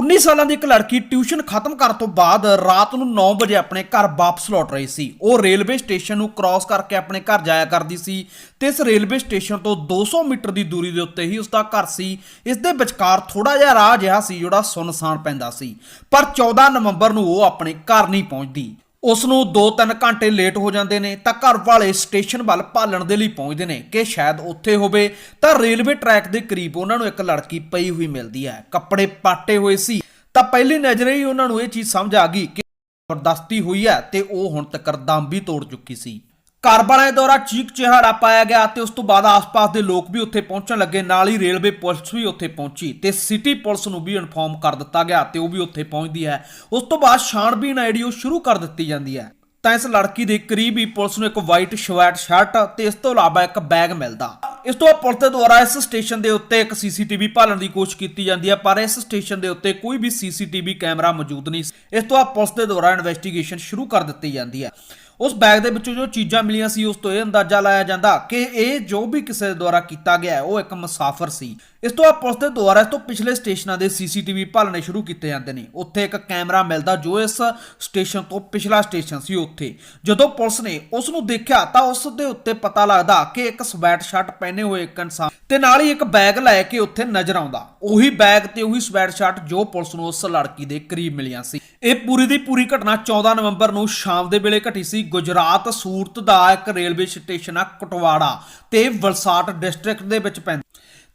19 ਸਾਲਾਂ ਦੀ ਇੱਕ ਲੜਕੀ ਟਿਊਸ਼ਨ ਖਤਮ ਕਰਨ ਤੋਂ ਬਾਅਦ ਰਾਤ ਨੂੰ 9 ਵਜੇ ਆਪਣੇ ਘਰ ਵਾਪਸ ਲੌਟ ਰਹੀ ਸੀ। ਉਹ ਰੇਲਵੇ ਸਟੇਸ਼ਨ ਨੂੰ ਕ੍ਰਾਸ ਕਰਕੇ ਆਪਣੇ ਘਰ ਜਾਇਆ ਕਰਦੀ ਸੀ ਤੇ ਇਸ ਰੇਲਵੇ ਸਟੇਸ਼ਨ ਤੋਂ 200 ਮੀਟਰ ਦੀ ਦੂਰੀ ਦੇ ਉੱਤੇ ਹੀ ਉਸ ਦਾ ਘਰ ਸੀ। ਇਸ ਦੇ ਵਿਚਕਾਰ ਥੋੜਾ ਜਿਹਾ ਰਾਹ ਜਿਹਾ ਸੀ ਜਿਹੜਾ ਸੁੰਨਸਾਨ ਪੈਂਦਾ ਸੀ। ਪਰ 14 ਨਵੰਬਰ ਨੂੰ ਉਹ ਆਪਣੇ ਘਰ ਨਹੀਂ ਪਹੁੰਚਦੀ। ਉਸ ਨੂੰ 2-3 ਘੰਟੇ ਲੇਟ ਹੋ ਜਾਂਦੇ ਨੇ ਤਾਂ ਘਰ ਵਾਲੇ ਸਟੇਸ਼ਨ ਵੱਲ ਭਾਲਣ ਦੇ ਲਈ ਪਹੁੰਚਦੇ ਨੇ ਕਿ ਸ਼ਾਇਦ ਉੱਥੇ ਹੋਵੇ ਤਾਂ ਰੇਲਵੇ ਟਰੈਕ ਦੇ ਕਰੀਬ ਉਹਨਾਂ ਨੂੰ ਇੱਕ ਲੜਕੀ ਪਈ ਹੋਈ ਮਿਲਦੀ ਹੈ। ਕੱਪੜੇ ਪਾਟੇ ਹੋਏ ਸੀ। ਤਾਂ ਪਹਿਲੀ ਨਜ਼ਰੇ ਹੀ ਉਹਨਾਂ ਨੂੰ ਇਹ ਚੀਜ਼ ਸਮਝ ਆ ਗਈ ਕਿ ਜ਼ਬਰਦਸਤੀ ਹੋਈ ਹੈ ਤੇ ਉਹ ਹੁਣ ਤੱਕ ਦਮ ਵੀ ਤੋੜ ਚੁੱਕੀ ਸੀ। ਘਰ ਵਾਲਿਆਂ ਦੁਆਰਾ ਚੀਕ ਚਿਹਾੜਾ ਪਾਇਆ ਗਿਆ ਤੇ ਉਸ ਤੋਂ ਬਾਅਦ ਆਸ-ਪਾਸ ਦੇ ਲੋਕ ਵੀ ਉੱਥੇ ਪਹੁੰਚਣ ਲੱਗੇ। ਨਾਲ ਹੀ ਰੇਲਵੇ ਪੁਲਿਸ ਵੀ ਉੱਥੇ ਪਹੁੰਚੀ ਤੇ ਸਿਟੀ ਪੁਲਿਸ ਨੂੰ ਵੀ ਇਨਫੋਰਮ ਕਰ ਦਿੱਤਾ ਗਿਆ ਤੇ ਉਹ ਵੀ ਉੱਥੇ ਪਹੁੰਚਦੀ ਹੈ। ਉਸ ਤੋਂ ਬਾਅਦ ਛਾਣਬੀਨ ਆਈਡੀ ਉਹ ਸ਼ੁਰੂ ਕਰ ਦਿੱਤੀ ਜਾਂਦੀ ਹੈ। ਤਾਂ ਇਸ ਲੜਕੀ ਦੇ ਕਰੀਬ ਹੀ ਪੁਲਿਸ ਨੂੰ ਇੱਕ ਵਾਈਟ ਸ਼ਵੈਟ ਸ਼ਰਟ ਤੇ ਇਸ ਤੋਂ ਇਲਾਵਾ ਇੱਕ ਬੈਗ ਮਿਲਦਾ। ਇਸ ਤੋਂ ਬਾਅਦ ਪੁਲਿਸ ਦੇ ਦੁਆਰਾ ਇਸ ਸਟੇਸ਼ਨ ਦੇ ਉੱਤੇ ਇੱਕ ਸੀਸੀਟੀਵੀ ਭਾਲਣ ਦੀ ਕੋਸ਼ਿਸ਼ ਕੀਤੀ ਜਾਂਦੀ ਹੈ, ਪਰ ਇਸ ਸਟੇਸ਼ਨ ਦੇ ਉੱਤੇ ਕੋਈ ਵੀ ਸੀਸੀਟੀਵੀ ਕੈਮਰਾ ਮੌਜੂਦ ਨਹੀਂ। ਇਸ ਤੋਂ ਬਾਅਦ ਪੁਲਿਸ ਦੇ ਦੁਆਰਾ ਇਨਵੈਸਟੀਗੇਸ਼ਨ ਸ਼ੁਰੂ ਕਰ ਦਿੱਤੀ ਜਾਂਦੀ ਹੈ। ਉਸ ਬੈਗ ਦੇ ਵਿੱਚੋਂ ਜੋ ਚੀਜ਼ਾਂ ਮਿਲੀਆਂ ਸੀ, ਉਸ ਤੋਂ ਇਹ ਅੰਦਾਜ਼ਾ ਲਾਇਆ ਜਾਂਦਾ ਕਿ ਇਹ ਜੋ ਵੀ ਕਿਸੇ ਦੁਆਰਾ ਕੀਤਾ ਗਿਆ ਉਹ ਇੱਕ ਮੁਸਾਫਰ ਸੀ। ਇਸ ਤੋਂ ਬਾਅਦ ਪੁਲਿਸ ਦੇ ਦੁਆਰਾ ਇਸ ਤੋਂ ਪਿਛਲੇ ਸਟੇਸ਼ਨਾਂ ਦੇ ਸੀਸੀਟੀਵੀ ਭਾਲਣੇ ਸ਼ੁਰੂ ਕੀਤੇ ਜਾਂਦੇ ਨੇ। ਉੱਥੇ ਇੱਕ ਕੈਮਰਾ ਮਿਲਦਾ ਜੋ ਇਸ ਸਟੇਸ਼ਨ ਤੋਂ ਪਿਛਲਾ ਸਟੇਸ਼ਨ ਸੀ ਉੱਥੇ। ਜਦੋਂ ਪੁਲਿਸ ਨੇ ਉਸ ਨੂੰ ਦੇਖਿਆ ਤਾਂ ਉਸ ਦੇ ਉੱਤੇ ਪਤਾ ਲੱਗਦਾ ਕਿ ਇੱਕ ਸਵੈਟ ਸ਼ਰਟ ਪਹਿਨੇ ਹੋਏ ਇੱਕ ਇਨਸਾਨ ਤੇ ਨਾਲ ਹੀ ਇੱਕ ਬੈਗ ਲੈ ਕੇ ਉੱਥੇ ਨਜ਼ਰ ਆਉਂਦਾ। ਉਹੀ ਬੈਗ ਤੇ ਉਹੀ ਸਵੈਟ ਸ਼ਰਟ ਜੋ ਪੁਲਿਸ ਨੂੰ ਉਸ ਲੜਕੀ ਦੇ ਕਰੀਬ ਮਿਲੀਆਂ ਸੀ। ਇਹ ਪੂਰੀ ਦੀ ਪੂਰੀ ਘਟਨਾ 14 ਨਵੰਬਰ ਨੂੰ ਸ਼ਾਮ ਦੇ ਵੇਲੇ ਘਟੀ ਸੀ। ਗੁਜਰਾਤ ਸੂਰਤ ਦਾ ਇੱਕ ਰੇਲਵੇ ਸਟੇਸ਼ਨ ਆ, ਕਟਵਾੜਾ ਤੇ ਵਲਸਾਟ ਡਿਸਟ੍ਰਿਕਟ ਦੇ ਵਿੱਚ ਪੈਂਦਾ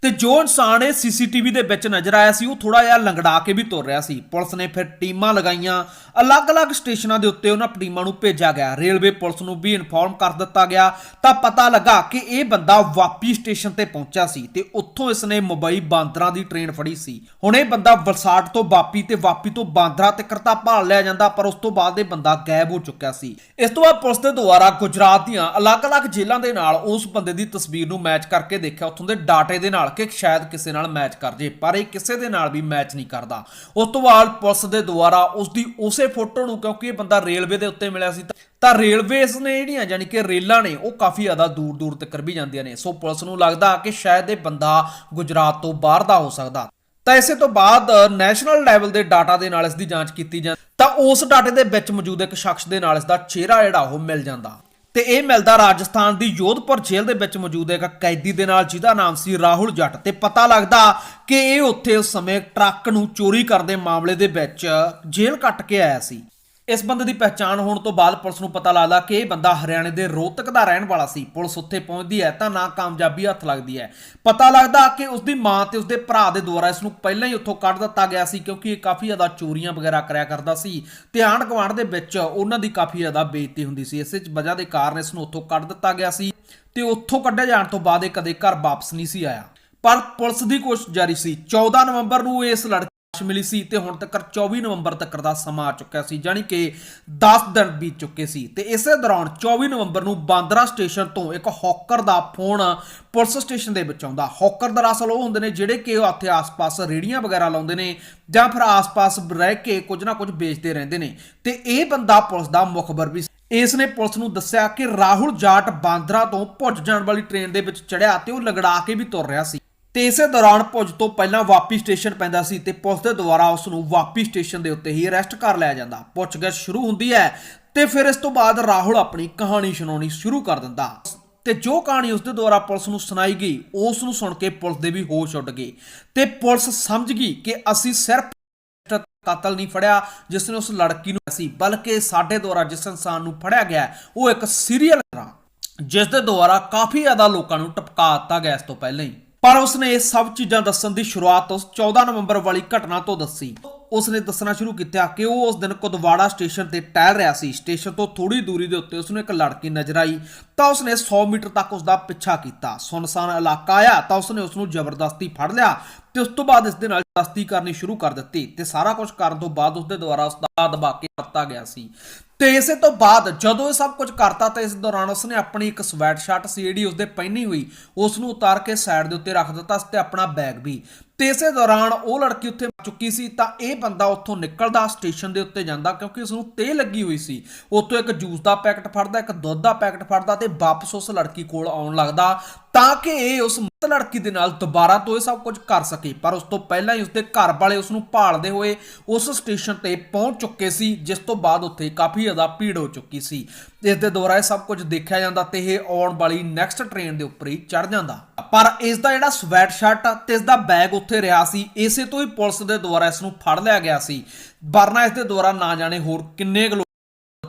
ਤੇ ਜੋ ਇਨਸਾਨ ਇਹ ਸੀਸੀਟੀਵੀ ਦੇ ਵਿੱਚ ਨਜ਼ਰ ਆਇਆ ਸੀ, ਉਹ ਥੋੜਾ ਜਿਹਾ ਲੰਗੜਾ ਕੇ ਵੀ ਤੁਰ ਰਿਹਾ ਸੀ। ਪੁਲਿਸ ਨੇ ਫਿਰ ਟੀਮਾਂ ਲਗਾਈਆਂ। ਅਲੱਗ-ਅਲੱਗ ਸਟੇਸ਼ਨਾਂ ਦੇ ਉੱਤੇ ਉਹਨਾਂ ਟੀਮਾਂ ਨੂੰ ਭੇਜਿਆ ਗਿਆ। ਰੇਲਵੇ ਪੁਲਿਸ ਨੂੰ ਵੀ ਇਨਫੋਰਮ ਕਰ ਦਿੱਤਾ ਗਿਆ। ਤਾਂ ਪਤਾ ਲੱਗਾ ਕਿ ਇਹ ਬੰਦਾ ਵਾਪੀ ਸਟੇਸ਼ਨ ਤੇ ਪਹੁੰਚਿਆ ਸੀ ਤੇ ਉੱਥੋਂ ਇਸ ਨੇ ਮੁੰਬਈ ਬਾਂਦਰਾ ਦੀ ਟ੍ਰੇਨ ਫੜੀ ਸੀ। ਹੁਣ ਇਹ ਬੰਦਾ ਵਲਸਾੜ ਤੋਂ ਵਾਪੀ ਤੇ ਵਾਪੀ ਤੋਂ ਬਾਂਦਰਾ ਤੇ ਕਰਤਾ ਭਾਲ ਲਿਆ ਜਾਂਦਾ, ਪਰ ਉਸ ਤੋਂ ਬਾਅਦ ਇਹ ਬੰਦਾ ਗਾਇਬ ਹੋ ਚੁੱਕਿਆ ਸੀ। ਇਸ ਤੋਂ ਬਾਅਦ ਪੁਲਿਸ ਦੇ ਦੁਆਰਾ ਗੁਜਰਾਤ ਦੀਆਂ ਅਲੱਗ-ਅਲੱਗ ਜੇਲ੍ਹਾਂ ਦੇ ਨਾਲ ਉਸ ਬੰਦੇ ਦੀ ਤਸਵੀਰ ਨੂੰ ਮੈਚ ਕਰਕੇ ਦੇਖਿਆ। ਉੱਥੋਂ ਦੇ ਡਾਟੇ ਦੇ ਨਾਲ ਕਿ ਸ਼ਾਇਦ ਕਿਸੇ ਨਾਲ ਮੈਚ ਕਰ ਜੇ, ਪਰ ਇਹ ਕਿਸੇ ਦੇ ਨਾਲ ਵੀ ਮੈਚ ਨਹੀਂ ਕਰਦਾ। ਉਸ ਤੋਂ ਬਾਅਦ ਪੁਲਿਸ ਦੇ ਦੁਆਰਾ ਉਸ ਦੀ ਉਸੇ ਫੋਟੋ ਨੂੰ, ਕਿਉਂਕਿ ਇਹ ਬੰਦਾ ਰੇਲਵੇ ਦੇ ਉੱਤੇ ਮਿਲਿਆ ਸੀ, ਤਾਂ- ਤਾਂ ਨੇ ਜਿਹੜੀਆਂ, ਯਾਨੀ ਕਿ ਰੇਲਾਂ ਨੇ, ਉਹ ਕਾਫੀ ਜ਼ਿਆਦਾ ਦੂਰ ਦੂਰ ਤੱਕ ਵੀ ਜਾਂਦੀਆਂ ਨੇ। ਸੋ ਪੁਲਿਸ ਨੂੰ ਲੱਗਦਾ ਕਿ ਸ਼ਾਇਦ ਇਹ ਬੰਦਾ ਗੁਜਰਾਤ ਤੋਂ ਬਾਹਰ ਦਾ ਹੋ ਸਕਦਾ। ਤਾਂ ਇਸੇ ਤੋਂ ਬਾਅਦ ਨੈਸ਼ਨਲ ਲੈਵਲ ਦੇ ਡਾਟਾ ਦੇ ਨਾਲ ਇਸ ਦੀ ਜਾਂਚ ਕੀਤੀ ਜਾਂਦੀ ਤਾਂ ਉਸ ਡਾਟੇ ਦੇ ਵਿੱਚ ਮੌਜੂਦ ਇੱਕ ਸ਼ਖਸ ਦੇ ਨਾਲ ਇਸ ਦਾ ਚਿਹਰਾ ਜਿਹੜਾ, ਉਹ ਮਿਲ ਜਾਂਦਾ। ਤੇ ਇਹ ਮਿਲਦਾ ਰਾਜਸਥਾਨ ਦੀ ਜੋਧਪੁਰ ਜੇਲ੍ਹ ਦੇ ਵਿੱਚ ਮੌਜੂਦ ਇੱਕ ਕੈਦੀ ਦੇ ਨਾਲ ਜਿਹਦਾ ਨਾਮ ਸੀ ਰਾਹੁਲ ਜੱਟ ਤੇ ਪਤਾ ਲੱਗਦਾ ਕਿ ਇਹ ਉੱਥੇ ਉਸ ਸਮੇਂ ਟਰੱਕ ਨੂੰ ਚੋਰੀ ਕਰਨ ਦੇ ਮਾਮਲੇ ਦੇ ਵਿੱਚ ਜੇਲ੍ਹ ਕੱਟ ਕੇ ਆਇਆ ਸੀ। ਇਸ ਬੰਦੇ ਦੀ ਪਛਾਣ ਹੋਣ ਤੋਂ ਬਾਅਦ ਪੁਲਿਸ ਨੂੰ ਪਤਾ ਲੱਗਦਾ ਕਿ ਇਹ ਬੰਦਾ ਹਰਿਆਣੇ ਦੇ ਰੋਹਤਕ ਦਾ ਰਹਿਣ ਵਾਲਾ ਸੀ। ਪੁਲਿਸ ਉੱਥੇ ਪਹੁੰਚਦੀ ਹੈ ਤਾਂ ਨਾ ਕਾਮਯਾਬੀ ਹੱਥ ਲੱਗਦੀ ਹੈ। ਪਤਾ ਲੱਗਦਾ ਕਿ ਉਸ ਦੀ ਮਾਂ ਤੇ ਉਸ ਦੇ ਭਰਾ ਦੇ ਦੁਆਰਾ ਇਸ ਨੂੰ ਪਹਿਲਾਂ ਹੀ ਉੱਥੋਂ ਕੱਢ ਦਿੱਤਾ ਗਿਆ ਸੀ ਕਿਉਂਕਿ ਇਹ ਕਾਫੀ ਜ਼ਿਆਦਾ ਚੋਰੀਆਂ ਵਗੈਰਾ ਕਰਿਆ ਕਰਦਾ ਸੀ। ਤੇ ਆਂਢ ਗੁਆਂਢ ਦੇ ਵਿੱਚ ਉਹਨਾਂ ਦੀ ਕਾਫੀ ਜ਼ਿਆਦਾ ਬੇਇੱਜ਼ਤੀ ਹੁੰਦੀ ਸੀ। ਇਸੇ ਵਜ੍ਹਾ ਦੇ ਕਾਰਨ ਇਸ ਨੂੰ ਉੱਥੋਂ ਕੱਢ ਦਿੱਤਾ ਗਿਆ ਸੀ ਤੇ ਉੱਥੋਂ ਕੱਢਿਆ ਜਾਣ ਤੋਂ ਬਾਅਦ ਇਹ ਕਦੇ ਘਰ ਵਾਪਸ ਨਹੀਂ ਸੀ ਆਇਆ। ਪਰ ਪੁਲਿਸ ਦੀ ਕੋਸ਼ਿਸ਼ ਜਾਰੀ ਸੀ। 14 ਨਵੰਬਰ ਨੂੰ ਇਸ ਲੜਕੇ ਮਿਲੀ ਸੀ ਤੇ ਹੁਣ ਤੱਕ 24 ਨਵੰਬਰ ਤੱਕ ਦਾ ਸਮਾਂ ਆ ਚੁੱਕਿਆ ਸੀ ਜਾਨੀ ਕਿ 10 ਦਿਨ ਬੀਤ ਚੁੱਕੇ ਸੀ। ਤੇ ਇਸੇ ਦੌਰਾਨ 24 ਨਵੰਬਰ ਨੂੰ ਬਾਂਦਰਾ ਸਟੇਸ਼ਨ ਤੋਂ ਇੱਕ ਹੌਕਰ ਦਾ ਫੋਨ ਪੁਲਿਸ ਸਟੇਸ਼ਨ ਦੇ ਵਿੱਚ ਆਉਂਦਾ। ਹੌਕਰ ਦਰਅਸਲ ਉਹ ਹੁੰਦੇ ਨੇ ਜਿਹੜੇ ਕਿ ਉਹ ਆਸ-ਪਾਸ ਰੇੜੀਆਂ ਵਗੈਰਾ ਲਾਉਂਦੇ ਨੇ ਜਾਂ ਫਿਰ ਆਸ-ਪਾਸ ਰਹਿ ਕੇ ਕੁਝ ਨਾ ਕੁਝ ਵੇਚਦੇ ਰਹਿੰਦੇ ਨੇ। ਤੇ ਇਹ ਬੰਦਾ ਪੁਲਿਸ ਦਾ ਮੁਖਬਰ ਵੀ ਇਸ ਨੇ ਪੁਲਿਸ ਨੂੰ ਦੱਸਿਆ ਕਿ ਰਾਹੁਲ ਜਾਟ ਬਾਂਦਰਾ ਤੋਂ ਭੁੱਜ ਜਾਣ ਵਾਲੀ ਟ੍ਰੇਨ ਦੇ ਵਿੱਚ ਚੜਿਆ ਤੇ ਉਹ ਲਗੜਾ ਕੇ ਵੀ ਤੁਰ ਰਿਹਾ ਸੀ। ਤੇ ਇਸੇ ਦੌਰਾਨ ਭੁੱਜ ਤੋਂ ਪਹਿਲਾਂ ਵਾਪੀ ਸਟੇਸ਼ਨ ਪੈਂਦਾ ਸੀ ਤੇ ਪੁਲਿਸ ਦੇ ਦੁਆਰਾ ਉਸ ਨੂੰ ਵਾਪੀ ਸਟੇਸ਼ਨ ਦੇ ਉੱਤੇ ਹੀ ਅਰੈਸਟ ਕਰ ਲਿਆ ਜਾਂਦਾ। ਪੁੱਛਗਿੱਛ ਸ਼ੁਰੂ ਹੁੰਦੀ ਹੈ ਤੇ ਫਿਰ ਇਸ ਤੋਂ ਬਾਅਦ ਰਾਹੁਲ ਆਪਣੀ ਕਹਾਣੀ ਸੁਣਾਉਣੀ ਸ਼ੁਰੂ ਕਰ ਦਿੰਦਾ। ਤੇ ਜੋ ਕਹਾਣੀ ਉਸ ਦੇ ਦੁਆਰਾ ਪੁਲਿਸ ਨੂੰ ਸੁਣਾਈ ਗਈ, ਉਸ ਨੂੰ ਸੁਣ ਕੇ ਪੁਲਿਸ ਦੇ ਵੀ ਹੋਸ਼ ਉੱਡ ਗਏ ਤੇ ਪੁਲਿਸ ਸਮਝ ਗਈ ਕਿ ਅਸੀਂ ਸਿਰਫ ਕਾਤਲ ਨਹੀਂ ਫੜਿਆ, ਜਿਸ ਨੇ ਉਸ ਲੜਕੀ ਨੂੰ ਸੀ, ਬਲਕਿ ਸਾਡੇ ਦੁਆਰਾ ਜਿਸ ਇਨਸਾਨ ਨੂੰ ਫੜਿਆ ਗਿਆ, ਉਹ ਇੱਕ ਸੀਰੀਅਲ ਜਿਸ ਦੇ ਦੁਆਰਾ ਕਾਫੀ ਜ਼ਿਆਦਾ ਲੋਕਾਂ ਨੂੰ ਟਪਕਾ ਦਿੱਤਾ ਗਿਆ ਇਸ ਤੋਂ ਪਹਿਲਾਂ ਹੀ। ਪਰ ਉਸਨੇ ਇਹ ਸਭ ਚੀਜ਼ਾਂ ਦੱਸਣ ਦੀ ਸ਼ੁਰੂਆਤ ਉਸ 14 ਨਵੰਬਰ ਵਾਲੀ ਘਟਨਾ ਤੋਂ ਦੱਸੀ। ਉਸਨੇ ਦੱਸਣਾ ਸ਼ੁਰੂ ਕੀਤਾ ਕਿ ਉਹ ਉਸ ਦਿਨ ਕੁਦਵਾੜਾ ਸਟੇਸ਼ਨ ਤੇ ਟਹਿਲ ਰਿਹਾ ਸੀ। ਸਟੇਸ਼ਨ ਤੋਂ ਥੋੜੀ ਦੂਰੀ ਦੇ ਉੱਤੇ ਉਸਨੂੰ ਇੱਕ ਲੜਕੀ ਨਜ਼ਰ ਆਈ, ਤਾਂ ਉਸਨੇ 100 ਮੀਟਰ ਤੱਕ ਉਸਦਾ ਪਿੱਛਾ ਕੀਤਾ। ਸੁਨਸਾਨ ਇਲਾਕਾ ਆਇਆ, ਤਾਂ ਉਸਨੇ ਉਸ ਨੂੰ ਜ਼ਬਰਦਸਤੀ ਫੜ ਲਿਆ ਤੇ ਉਸ ਤੋਂ ਬਾਅਦ ਇਸ ਦੇ ਨਾਲ ਦਸਤੀ ਕਰਨੀ ਸ਼ੁਰੂ ਕਰ ਦਿੱਤੀ ਤੇ ਸਾਰਾ ਕੁਝ ਕਰਨ ਤੋਂ ਬਾਅਦ ਉਸ ਦੇ ਦੁਆਰਾ ਉਸ ਦਾ ਦਬਾ ਕੇ ਕਰਤਾ ਗਿਆ ਸੀ। ਤੇ ਇਸੇ ਤੋਂ ਬਾਅਦ ਜਦੋਂ ਇਹ ਸਭ ਕੁਝ ਕਰਤਾ ਤਾਂ ਇਸ ਦੌਰਾਨ ਉਸਨੇ ਆਪਣੀ ਇੱਕ ਸਵੈਟ ਸ਼ਰਟ ਸੀ ਜਿਹੜੀ ਉਸਦੇ ਪਹਿਨੀ ਹੋਈ ਉਸ ਨੂੰ ਉਤਾਰ ਕੇ ਸਾਈਡ ਦੇ ਉੱਤੇ ਰੱਖ ਦਿੱਤਾ ਤੇ ਆਪਣਾ ਬੈਗ ਵੀ। ਤੇ ਇਸੇ ਦੌਰਾਨ ਉਹ ਲੜਕੀ ਉੱਥੇ ਚੁੱਕੀ ਸੀ ਤਾਂ ਇਹ ਬੰਦਾ ਉੱਥੋਂ ਨਿਕਲਦਾ ਸਟੇਸ਼ਨ ਦੇ ਉੱਤੇ ਜਾਂਦਾ ਕਿਉਂਕਿ ਉਸ ਨੂੰ ਤੇ ਲੱਗੀ ਹੋਈ ਸੀ। ਉੱਥੋਂ ਇੱਕ ਜੂਸ ਦਾ ਪੈਕਟ ਫੜਦਾ, ਇੱਕ ਦੁੱਧ ਦਾ ਪੈਕਟ ਫੜਦਾ ਤੇ ਵਾਪਸ ਉਸ ਲੜਕੀ ਕੋਲ ਆਉਣ ਲੱਗਦਾ ਤਾਂ ਕਿ ਇਹ ਉਸ ਲੜਕੀ ਦੇ ਨਾਲ ਦੁਬਾਰਾ ਤੋਂ ਇਹ ਸਭ ਕੁਝ ਕਰ ਸਕੇ। ਪਰ ਉਸ ਤੋਂ ਪਹਿਲਾਂ ਹੀ ਉਸਦੇ ਘਰ ਵਾਲੇ ਉਸ ਨੂੰ ਭਾਲਦੇ ਹੋਏ ਉਸ ਸਟੇਸ਼ਨ ਤੇ ਪਹੁੰਚ ਚੁੱਕੇ ਸੀ, ਜਿਸ ਤੋਂ ਬਾਅਦ ਉੱਥੇ ਕਾਫੀ ਜ਼ਿਆਦਾ ਭੀੜ ਹੋ ਚੁੱਕੀ ਸੀ। ਇਸ ਦੇ ਦੁਆਰਾ ਇਹ ਸਭ ਕੁਝ ਦੇਖਿਆ ਜਾਂਦਾ ਤੇ ਇਹ ਆਉਣ ਵਾਲੀ ਨੈਕਸਟ ਟ੍ਰੇਨ ਦੇ ਉੱਪਰ ਹੀ ਚੜ ਜਾਂਦਾ। ਪਰ ਇਸ ਦਾ ਜਿਹੜਾ ਸਵੈਟ ਸ਼ਰਟ ਤੇ ਇਸ ਦਾ ਬੈਗ ਉੱਥੇ ਰਿਹਾ ਸੀ, ਇਸੇ ਤੋਂ ਹੀ ਪੁਲਿਸ ਦੇ ਦੁਆਰਾ ਇਸ ਨੂੰ ਫੜ ਲਿਆ ਗਿਆ ਸੀ। ਵਰਨਾ ਇਸ ਦੇ ਦੁਆਰਾ ਨਾ ਜਾਣੇ ਹੋਰ ਕਿੰਨੇ ਕੁ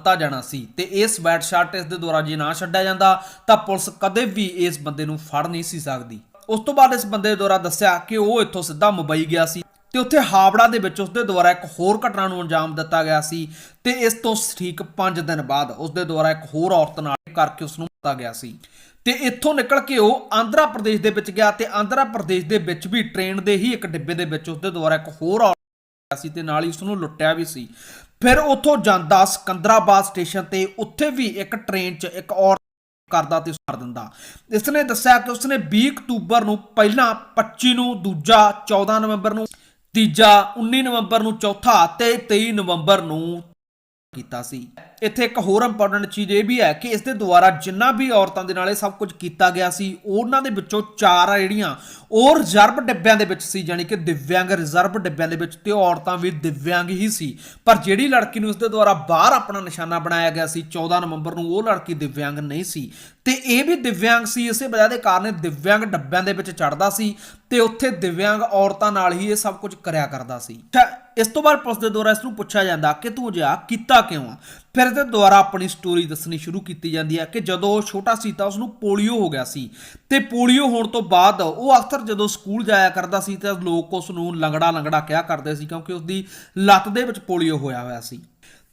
ਦਿੱਤਾ ਜਾਣਾ ਸੀ ਤੇ ਇਹ ਸਵੈਟ ਸ਼ਰਟ ਇਸ ਦੇ ਦੁਆਰਾ ਜੇ ਨਾ ਛੱਡਿਆ ਜਾਂਦਾ, ਤਾਂ ਪੁਲਿਸ ਕਦੇ ਵੀ ਇਸ ਬੰਦੇ ਨੂੰ ਫੜ ਨਹੀਂ ਸੀ ਸਕਦੀ। ਉਸ ਤੋਂ ਬਾਅਦ ਇਸ ਬੰਦੇ ਦੁਆਰਾ ਦੱਸਿਆ ਕਿ ਉਹ ਇੱਥੋਂ ਸਿੱਧਾ ਮੁੰਬਈ ਗਿਆ ਸੀ ਤੇ ਉੱਥੇ ਹਾਵੜਾ ਦੇ ਵਿੱਚ ਉਸ ਦੁਆਰਾ ਇੱਕ ਹੋਰ ਘਟਨਾ ਨੂੰ ਅੰਜਾਮ ਦਿੱਤਾ ਗਿਆ ਸੀ ਤੇ ਇਸ ਤੋਂ ਠੀਕ 5 ਦਿਨ ਬਾਅਦ ਉਸਦੇ ਦੁਆਰਾ ਇੱਕ ਹੋਰ ਔਰਤ ਨਾਲ ਕਰਕੇ ਉਸ ਨੂੰ ਦਿੱਤਾ ਗਿਆ ਸੀ। ਤੇ ਇੱਥੋਂ ਨਿਕਲ ਕੇ ਉਹ ਆਂਧਰਾ ਪ੍ਰਦੇਸ਼ ਦੇ ਵਿੱਚ ਗਿਆ ਤੇ ਆਂਧਰਾ ਪ੍ਰਦੇਸ਼ ਦੇ ਵਿੱਚ ਵੀ ਟ੍ਰੇਨ ਦੇ ਹੀ ਇੱਕ ਡਿੱਬੇ ਦੇ ਵਿੱਚ ਉਸਦੇ ਦੁਆਰਾ ਇੱਕ ਹੋਰ ਔਰਤ ਸੀ ਤੇ ਨਾਲ ਹੀ ਉਸ ਨੂੰ ਲੁੱਟਿਆ ਵੀ ਸੀ। ਫਿਰ ਉੱਥੋਂ ਜਾਂਦਾ ਸਿਕੰਦਰਾਬਾਦ ਸਟੇਸ਼ਨ ਤੇ, ਉੱਥੇ ਵੀ ਇੱਕ ਟ੍ਰੇਨ 'ਚ ਇੱਕ ਔਰਤ ਕਰਦਾ ਤੇ ਮਾਰ ਦਿੰਦਾ। ਇਸ ਨੇ ਦੱਸਿਆ ਕਿ ਉਸਨੇ 20 ਅਕਤੂਬਰ ਨੂੰ ਪਹਿਲਾਂ 25 ਨੂੰ, ਦੂਜਾ 14 ਨਵੰਬਰ ਨੂੰ, ਤੀਜਾ 19 ਨਵੰਬਰ ਨੂੰ, ਚੌਥਾ ਤੇ 23 ਨਵੰਬਰ ਨੂੰ ਕੀਤਾ ਸੀ। ਇੱਥੇ ਇੱਕ ਹੋਰ ਇੰਪੋਰਟੈਂਟ ਚੀਜ਼ ਇਹ ਵੀ ਹੈ ਕਿ ਇਸ ਦੇ ਦੁਆਰਾ ਜਿੰਨਾ ਵੀ ਔਰਤਾਂ ਦੇ ਨਾਲ ਇਹ ਸਭ ਕੁਝ ਕੀਤਾ ਗਿਆ ਸੀ ਉਹਨਾਂ ਦੇ ਵਿੱਚੋਂ ਚਾਰ ਆ ਜਿਹੜੀਆਂ ਉਹ ਰਿਜ਼ਰਵ ਡੱਬਿਆਂ ਦੇ ਵਿੱਚ ਸੀ ਯਾਨੀ ਕਿ ਦਿਵਿਆਂਗ ਰਿਜ਼ਰਵ ਡੱਬਿਆਂ ਦੇ ਵਿੱਚ ਤੇ ਉਹ ਔਰਤਾਂ ਵੀ ਦਿਵਿਆਂਗ ਹੀ ਸੀ। ਪਰ ਜਿਹੜੀ ਲੜਕੀ ਨੂੰ ਇਸ ਦੇ ਦੁਆਰਾ ਬਾਹਰ ਆਪਣਾ ਨਿਸ਼ਾਨਾ ਬਣਾਇਆ ਗਿਆ ਸੀ 14 ਨਵੰਬਰ ਨੂੰ ਉਹ ਲੜਕੀ ਦਿਵਿਆਂਗ ਨਹੀਂ ਸੀ। ਤੇ ਇਹ ਵੀ ਦਿਵਿਆਂਗ ਸੀ ਇਸੇ ਵਜ੍ਹਾ ਦੇ ਕਾਰਨ ਦਿਵਿਆਂਗ ਡੱਬਿਆਂ ਦੇ ਵਿੱਚ ਚੜਦਾ ਸੀ ਤੇ ਉੱਥੇ ਦਿਵਿਆਂਗ ਔਰਤਾਂ ਨਾਲ ਹੀ ਇਹ ਸਭ ਕੁਝ ਕਰਿਆ ਕਰਦਾ ਸੀ। ਅੱਛਾ, ਇਸ ਤੋਂ ਬਾਅਦ ਪੁਲਿਸ ਦੇ ਦੁਆਰਾ ਇਸ ਨੂੰ ਪੁੱਛਿਆ ਜਾਂਦਾ ਕਿ ਤੂੰ ਅਜਿਹਾ ਕੀਤਾ ਕਿਉਂ ਆ? ਫਿਰ ਇਹਦੇ ਦੁਆਰਾ ਆਪਣੀ ਸਟੋਰੀ ਦੱਸਣੀ ਸ਼ੁਰੂ ਕੀਤੀ ਜਾਂਦੀ ਹੈ ਕਿ ਜਦੋਂ ਉਹ ਛੋਟਾ ਸੀ ਤਾਂ ਉਸ ਨੂੰ ਪੋਲੀਓ ਹੋ ਗਿਆ ਸੀ। ਤੇ ਪੋਲੀਓ ਹੋਣ ਤੋਂ ਬਾਅਦ ਉਹ ਅਕਸਰ ਜਦੋਂ ਸਕੂਲ ਜਾਇਆ ਕਰਦਾ ਸੀ ਤਾਂ ਲੋਕ ਉਸ ਨੂੰ ਲੰਗੜਾ ਲੰਗੜਾ ਕਿਹਾ ਕਰਦੇ ਸੀ ਕਿਉਂਕਿ ਉਸ ਦੀ ਲੱਤ ਦੇ ਵਿੱਚ ਪੋਲੀਓ ਹੋਇਆ ਹੋਇਆ ਸੀ।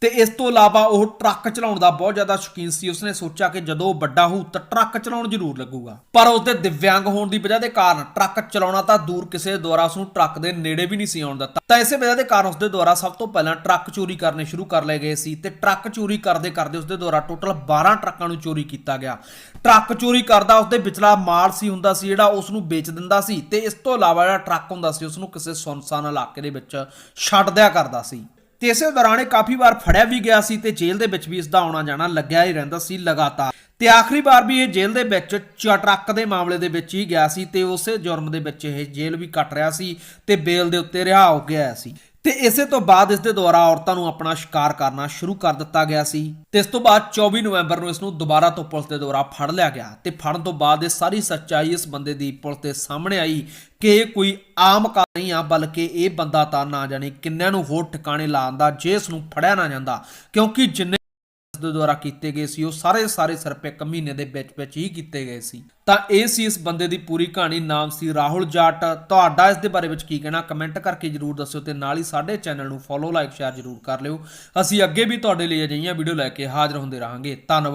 ਤੇ ਇਸ ਤੋਂ ਇਲਾਵਾ ਉਹ ਟਰੱਕ ਚਲਾਉਣ ਦਾ ਬਹੁਤ ਜ਼ਿਆਦਾ ਸ਼ੌਕੀਨ ਸੀ। ਉਸਨੇ ਸੋਚਿਆ ਕਿ ਜਦੋਂ ਉਹ ਵੱਡਾ ਹੋਊ ਤਾਂ ਟਰੱਕ ਚਲਾਉਣ ਜ਼ਰੂਰ ਲੱਗੂਗਾ। ਪਰ ਉਸਦੇ ਦਿਵਿਆਂਗ ਹੋਣ ਦੀ ਵਜ੍ਹਾ ਦੇ ਕਾਰਨ ਟਰੱਕ ਚਲਾਉਣਾ ਤਾਂ ਦੂਰ ਕਿਸੇ ਦੁਆਰਾ ਉਸ ਨੂੰ ਟਰੱਕ ਦੇ ਨੇੜੇ ਵੀ ਨਹੀਂ ਸੀ ਆਉਣ ਦਿੱਤਾ। ਤਾਂ ਇਸੇ ਵਜ੍ਹਾ ਦੇ ਕਾਰਨ ਉਸਦੇ ਦੁਆਰਾ ਸਭ ਤੋਂ ਪਹਿਲਾਂ ਟਰੱਕ ਚੋਰੀ ਕਰਨੇ ਸ਼ੁਰੂ ਕਰ ਲਏ ਗਏ ਸੀ ਤੇ ਟਰੱਕ ਚੋਰੀ ਕਰਦੇ ਕਰਦੇ ਉਸਦੇ ਦੁਆਰਾ ਟੋਟਲ 12 ਟਰੱਕਾਂ ਨੂੰ ਚੋਰੀ ਕੀਤਾ ਗਿਆ। ਟਰੱਕ ਚੋਰੀ ਕਰਦਾ ਉਸਦੇ ਵਿਚਲਾ ਮਾਲ ਸੀ, ਹੁੰਦਾ ਸੀ ਜਿਹੜਾ ਉਸ ਨੂੰ ਵੇਚ ਦਿੰਦਾ ਸੀ ਤੇ ਇਸ ਤੋਂ ਇਲਾਵਾ ਜਿਹੜਾ ਟਰੱਕ ਹੁੰਦਾ ਸੀ ਉਸ ਨੂੰ ਕਿਸੇ ਸੁਨਸਾਨ ਇਲਾਕੇ ਦੇ ਵਿੱਚ ਛੱਡ ਦਿਆ ਕਰਦਾ ਸੀ। ਤੇ ਇਸੇ ਦੌਰਾਨ ਇਹ ਕਾਫੀ ਵਾਰ ਫੜਿਆ ਵੀ ਗਿਆ ਸੀ ਤੇ ਜੇਲ੍ਹ ਦੇ ਵਿੱਚ ਵੀ ਇਸ ਦਾ ਆਉਣਾ ਜਾਣਾ ਲੱਗਿਆ ਹੀ ਰਹਿੰਦਾ ਸੀ ਲਗਾਤਾਰ। ਤੇ ਆਖਰੀ ਵਾਰ ਵੀ ਇਹ ਜੇਲ੍ਹ ਦੇ ਵਿੱਚ ਚ- ਦੇ ਮਾਮਲੇ ਦੇ ਵਿੱਚ ਹੀ ਗਿਆ ਸੀ ਤੇ ਉਸੇ ਜੁਰਮ ਦੇ ਵਿੱਚ ਇਹ ਜੇਲ੍ਹ ਵੀ ਕੱਟ ਰਿਹਾ ਸੀ ਤੇ ਬੇਲ ਦੇ ਉੱਤੇ ਰਿਹਾ ਹੋ ਗਿਆ ਸੀ। ਤੇ ਇਸੇ ਤੋਂ ਬਾਅਦ ਇਸ ਦੇ ਦੁਆਰਾ ਔਰਤਾਂ ਨੂੰ ਆਪਣਾ ਸ਼ਿਕਾਰ ਕਰਨਾ ਸ਼ੁਰੂ ਕਰ ਦਿੱਤਾ ਗਿਆ ਸੀ ਤੇ ਇਸ ਤੋਂ ਬਾਅਦ 24 ਨਵੰਬਰ ਨੂੰ ਇਸ ਨੂੰ ਦੁਬਾਰਾ ਤੋਂ ਪੁਲਿਸ ਦੇ ਦੁਆਰਾ ਫੜ ਲਿਆ ਗਿਆ ਤੇ ਫੜਨ ਤੋਂ ਬਾਅਦ ਇਹ ਸਾਰੀ ਸੱਚਾਈ ਇਸ ਬੰਦੇ ਦੀ ਪੁਲਿਸ ਦੇ ਸਾਹਮਣੇ ਆਈ ਕਿ ਇਹ ਕੋਈ ਆਮ ਕਾਰ ਨਹੀਂ ਆ, ਬਲਕਿ ਇਹ ਬੰਦਾ ਤਾਂ ਨਾ ਜਾਣੇ ਕਿੰਨਿਆਂ ਨੂੰ ਹੋਰ ਠਿਕਾਣੇ ਲਾਉਂਦਾ ਜੇ ਇਸ ਨੂੰ ਫੜਿਆ ਨਾ ਜਾਂਦਾ, ਕਿਉਂਕਿ ਜਿੰਨੇ ਦੇ ਦੁਆਰਾ ਕੀਤੇ ਗਏ ਸੀ, ਉਹ ਸਾਰੇ ਸਾਰੇ ਸਿਰਫ ਇੱਕ ਮਹੀਨੇ ਦੇ ਵਿੱਚ ਵਿੱਚ ਹੀ ਕੀਤੇ ਗਏ ਸੀ। ਤਾਂ ਇਹ ਸੀ ਇਸ ਬੰਦੇ ਦੀ ਪੂਰੀ ਕਹਾਣੀ, ਨਾਮ ਸੀ ਰਾਹੁਲ ਜਾਟ। ਤੁਹਾਡਾ ਇਸ ਦੇ ਬਾਰੇ ਵਿੱਚ ਕੀ ਕਹਿਣਾ? ਕਮੈਂਟ ਕਰਕੇ ਜਰੂਰ ਦੱਸਿਓ ਤੇ ਨਾਲ ਹੀ ਸਾਡੇ ਚੈਨਲ ਨੂੰ ਫੋਲੋ ਲਾਈਕ ਸ਼ੇਅਰ ਜਰੂਰ ਕਰ ਲਿਓ। ਅਸੀਂ ਅੱਗੇ ਵੀ ਤੁਹਾਡੇ ਲਈ ਅਜਿਹੀਆਂ ਵੀਡੀਓ ਲੈ ਕੇ ਹਾਜ਼ਰ ਹੁੰਦੇ ਰਹਾਂਗੇ। ਧੰਨਵਾਦ।